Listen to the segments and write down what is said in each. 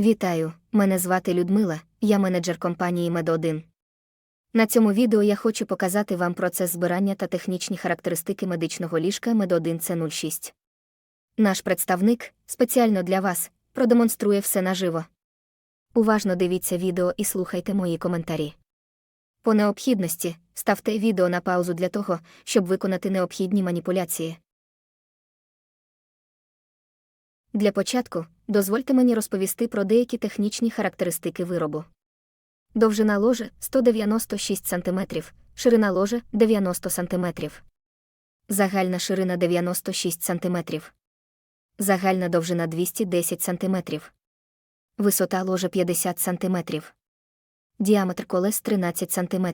Вітаю, мене звати Людмила, я менеджер компанії Мед1. На цьому відео я хочу показати вам процес збирання та технічні характеристики медичного ліжка Мед1 c 06 Наш представник, спеціально для вас, продемонструє все наживо. Уважно дивіться відео і слухайте мої коментарі. По необхідності ставте відео на паузу для того, щоб виконати необхідні маніпуляції. Для початку дозвольте мені розповісти про деякі технічні характеристики виробу. Довжина ложа 196 см, ширина ложа 90 см. Загальна ширина 96 см. Загальна довжина 210 см. Висота ложа 50 см. Діаметр колес 13 см.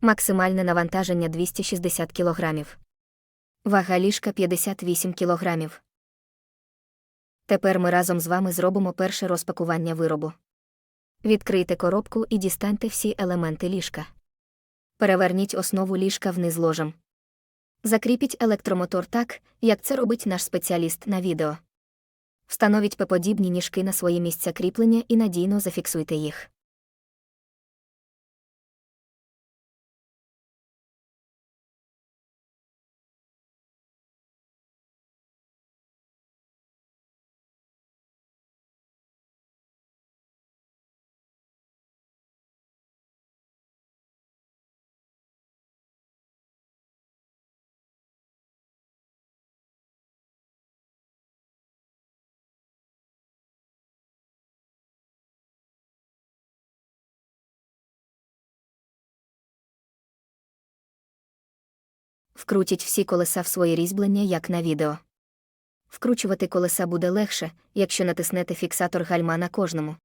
Максимальне навантаження 260 кг. Вага ліжка 58 кг. Тепер ми разом з вами зробимо перше розпакування виробу. Відкрийте коробку і дістаньте всі елементи ліжка. Переверніть основу ліжка вниз ложем. Закріпіть електромотор так, як це робить наш спеціаліст на відео. Встановіть пеподібні ніжки на свої місця кріплення і надійно зафіксуйте їх. Вкрутіть всі колеса в своє різьблення, як на відео. Вкручувати колеса буде легше, якщо натиснете фіксатор гальма на кожному.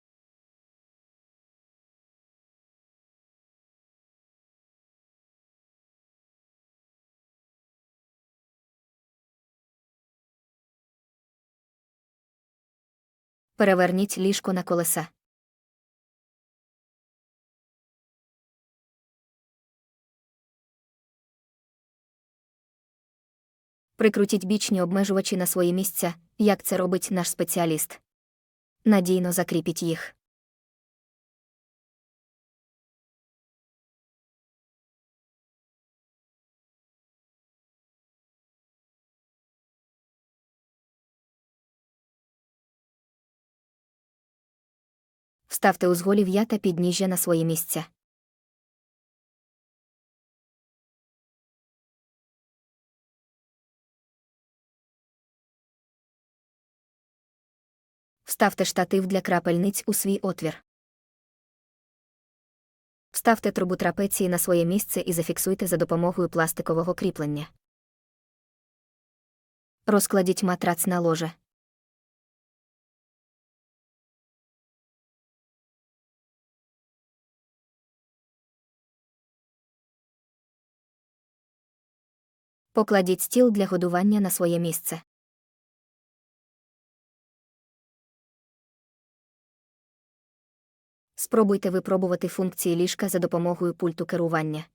Переверніть ліжко на колеса. Прикрутіть бічні обмежувачі на свої місця, як це робить наш спеціаліст. Надійно закріпіть їх. Вставте узголів'я та підніжжя на свої місця. Вставте штатив для крапельниць у свій отвір. Вставте трубу трапеції на своє місце і зафіксуйте за допомогою пластикового кріплення. Розкладіть матрац на ложе. Покладіть стіл для годування на своє місце. Спробуйте випробувати функції ліжка за допомогою пульту керування.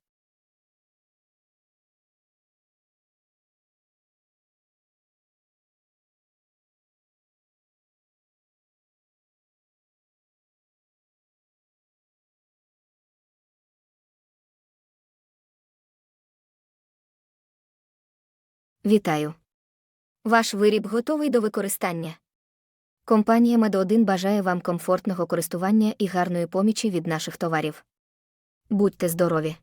Вітаю! Ваш виріб готовий до використання. Компанія Мед1 бажає вам комфортного користування і гарної помічі від наших товарів. Будьте здорові!